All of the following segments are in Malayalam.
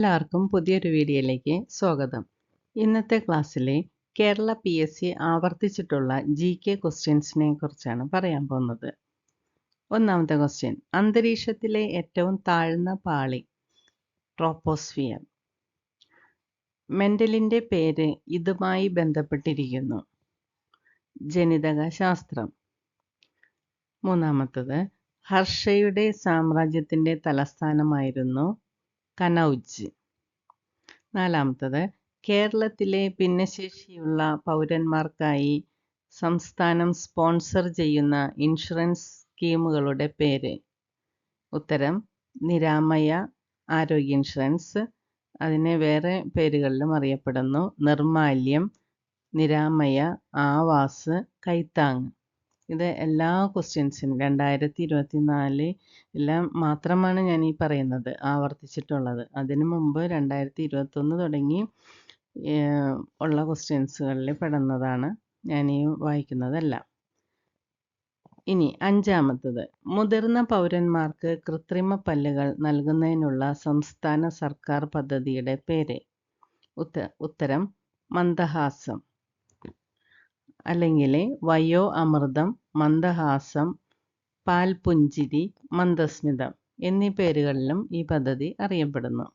എല്ലാവർക്കും പുതിയൊരു വീഡിയോയിലേക്ക് സ്വാഗതം. ഇന്നത്തെ ക്ലാസ്സിലെ കേരള പി എസ് സി ആവർത്തിച്ചിട്ടുള്ള ജി കെ ക്വസ്റ്റ്യൻസിനെ കുറിച്ചാണ് പറയാൻ പോകുന്നത്. ഒന്നാമത്തെ ക്വസ്റ്റ്യൻ അന്തരീക്ഷത്തിലെ ഏറ്റവും താഴ്ന്ന പാളി ട്രോപ്പോസ്ഫിയർ മെന്റലിന്റെ പേര് ഇതുമായി ബന്ധപ്പെട്ടിരിക്കുന്നു. ജനിതക ശാസ്ത്രം മൂന്നാമത്തത് ഹർഷയുടെ സാമ്രാജ്യത്തിന്റെ തലസ്ഥാനമായിരുന്നു കനൗജ്. നാലാമത്തത് കേരളത്തിലെ ഭിന്നശേഷിയുള്ള പൗരന്മാർക്കായി സംസ്ഥാനം സ്പോൺസർ ചെയ്യുന്ന ഇൻഷുറൻസ് സ്കീമുകളുടെ പേര്. ഉത്തരം നിരാമയ ആരോഗ്യ ഇൻഷുറൻസ്. അതിനെ വേറെ പേരുകളിലും അറിയപ്പെടുന്നു. നിർമാല്യം നിരാമയ ആവാസ് കൈത്താങ്. ഇത് എല്ലാ ക്വസ്റ്റ്യൻസിനും രണ്ടായിരത്തി ഇരുപത്തി നാല് എല്ലാം മാത്രമാണ് ഞാൻ ഈ പറയുന്നത് ആവർത്തിച്ചിട്ടുള്ളത്. അതിനു മുമ്പ് രണ്ടായിരത്തി ഇരുപത്തൊന്ന് തുടങ്ങി ഉള്ള ക്വസ്റ്റ്യൻസുകളിൽ പെടുന്നതാണ് ഞാൻ ഈ വായിക്കുന്നതല്ല. ഇനി അഞ്ചാമത്തത്. മുതിർന്ന പൗരന്മാർക്ക് കൃത്രിമ പല്ലുകൾ നൽകുന്നതിനുള്ള സംസ്ഥാന സർക്കാർ പദ്ധതിയുടെ പേര്. ഉത്ത ഉത്തരം മന്ദഹാസം. അല്ലെങ്കിൽ വയോ അമൃതം മന്ദഹാസം പാൽപുഞ്ചിരി മന്ദസ്മിതം എന്നീ പേരുകളിലും ഈ പദ്ധതി അറിയപ്പെടുന്നു.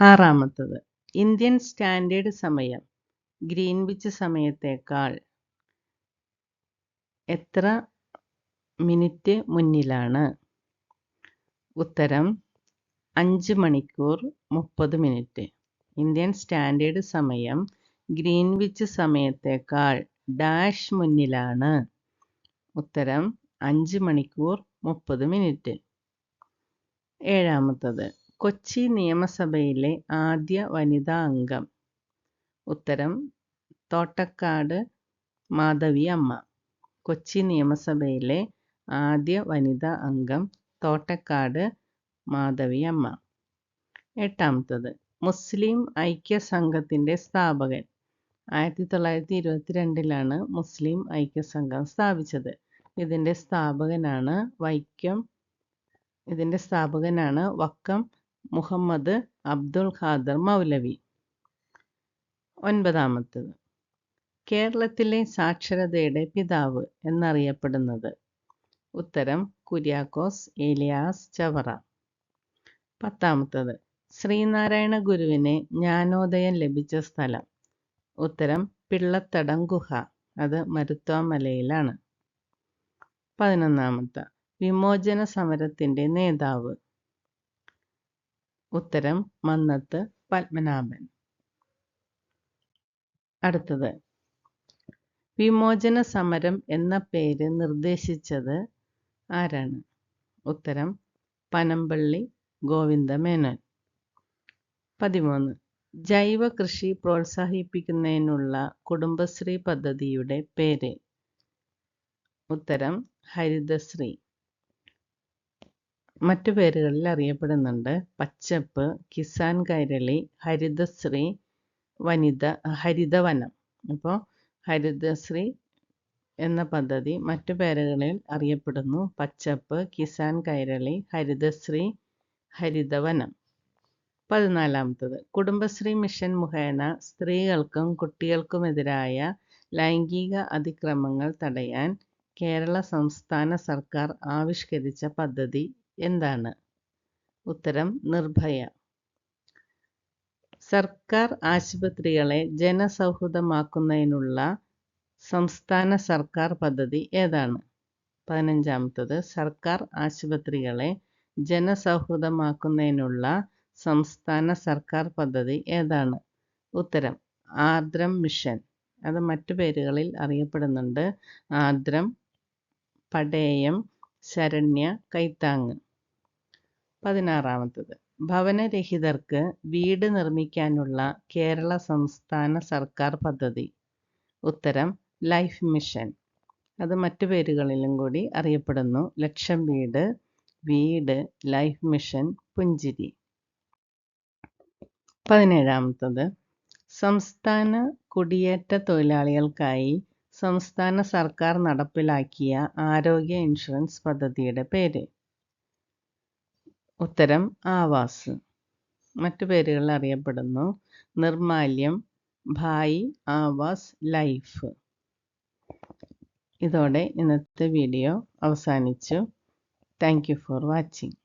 ആറാമത്തത് ഇന്ത്യൻ സ്റ്റാൻഡേർഡ് സമയം ഗ്രീൻവിച്ച് സമയത്തേക്കാൾ എത്ര മിനിറ്റ് മുന്നിലാണ്? ഉത്തരം അഞ്ച് മണിക്കൂർ മുപ്പത് മിനിറ്റ്. ഇന്ത്യൻ സ്റ്റാൻഡേർഡ് സമയം ഗ്രീൻവിച്ച് സമയത്തേക്കാൾ ഡാഷ് മുന്നിലാണ്. ഉത്തരം അഞ്ച് മണിക്കൂർ മുപ്പത് മിനിറ്റ്. ഏഴാമത്തത് കൊച്ചി നിയമസഭയിലെ ആദ്യ വനിതാ അംഗം. ഉത്തരം തോട്ടക്കാട് മാധവി അമ്മ. കൊച്ചി നിയമസഭയിലെ ആദ്യ വനിതാ അംഗം തോട്ടക്കാട് മാധവി അമ്മ. എട്ടാമത്തത് മുസ്ലിം ഐക്യ സംഘത്തിന്റെ സ്ഥാപകൻ. ആയിരത്തി തൊള്ളായിരത്തി ഇരുപത്തി രണ്ടിലാണ് മുസ്ലിം ഐക്യ സംഘം സ്ഥാപിച്ചത്. ഇതിന്റെ സ്ഥാപകനാണ് വൈക്കം ഇതിന്റെ സ്ഥാപകനാണ് വക്കം മുഹമ്മദ് അബ്ദുൽ ഖാദർ മൗലവി. ഒൻപതാമത്തത്. കേരളത്തിലെ സാക്ഷരതയുടെ പിതാവ് എന്നറിയപ്പെടുന്നത് ഉത്തരം കുര്യാക്കോസ് ഏലിയാസ് ചവറ. പത്താമത്തത്. ശ്രീനാരായണ ഗുരുവിന് ജ്ഞാനോദയം ലഭിച്ച സ്ഥലം. ഉത്തരം പിള്ളത്തടം ഗുഹ. അത് മരുത്വാമലയിലാണ്. പതിനൊന്നാമത്തെ വിമോചന സമരത്തിന്റെ നേതാവ്. ഉത്തരം മന്നത്ത് പത്മനാഭൻ. അടുത്തത് വിമോചന സമരം എന്ന പേര് നിർദ്ദേശിച്ചത് ആരാണ്? ഉത്തരം പനമ്പള്ളി ഗോവിന്ദമേനോൻ. പതിമൂന്ന് ജൈവ കൃഷി പ്രോത്സാഹിപ്പിക്കുന്നതിനുള്ള കുടുംബശ്രീ പദ്ധതിയുടെ പേര്. ഉത്തരം ഹരിതശ്രീ. മറ്റു പേരുകളിൽ അറിയപ്പെടുന്നുണ്ട്. പച്ചപ്പ് കിസാൻ കൈരളി ഹരിതശ്രീ വനിത ഹരിതവനം. അപ്പോൾ ഹരിതശ്രീ എന്ന പദ്ധതി മറ്റു പേരുകളിൽ അറിയപ്പെടുന്നു. പച്ചപ്പ് കിസാൻ കൈരളി ഹരിതശ്രീ ഹരിതവനം. പതിനാലാമത്തത്. കുടുംബശ്രീ മിഷൻ മുഖേന സ്ത്രീകൾക്കും കുട്ടികൾക്കുമെതിരായ ലൈംഗിക അതിക്രമങ്ങൾ തടയാൻ കേരള സംസ്ഥാന സർക്കാർ ആവിഷ്കരിച്ച പദ്ധതി എന്താണ്? ഉത്തരം നിർഭയ. സർക്കാർ ആശുപത്രികളെ ജനസൗഹൃദമാക്കുന്നതിനുള്ള സംസ്ഥാന സർക്കാർ പദ്ധതി ഏതാണ്? പതിനഞ്ചാമത്തത് സർക്കാർ ആശുപത്രികളെ ജനസൗഹൃദമാക്കുന്നതിനുള്ള സംസ്ഥാന സർക്കാർ പദ്ധതി ഏതാണ്? ഉത്തരം ആർദ്രം മിഷൻ. അത് മറ്റു പേരുകളിൽ അറിയപ്പെടുന്നുണ്ട്. ആർദ്രം പടേയം ശരണ്യ കൈത്താങ് പതിനാറാമത്തത് ഭവനരഹിതർക്ക് വീട് നിർമ്മിക്കാനുള്ള കേരള സംസ്ഥാന സർക്കാർ പദ്ധതി. ഉത്തരം ലൈഫ് മിഷൻ. അത് മറ്റു പേരുകളിലും കൂടി അറിയപ്പെടുന്നു. ലക്ഷം വീട് വീട് ലൈഫ് മിഷൻ പുഞ്ചിരി. പതിനേഴാമത്തത്. സംസ്ഥാന കുടിയേറ്റ തൊഴിലാളികൾക്കായി സംസ്ഥാന സർക്കാർ നടപ്പിലാക്കിയ ആരോഗ്യ ഇൻഷുറൻസ് പദ്ധതിയുടെ പേര്. ഉത്തരം ആവാസ്. മറ്റു പേരുകളിൽ അറിയപ്പെടുന്നു. നിർമാല്യം ഭായ് ആവാസ് ലൈഫ്. ഇതോടെ ഇന്നത്തെ വീഡിയോ അവസാനിച്ചു. Thank you for watching.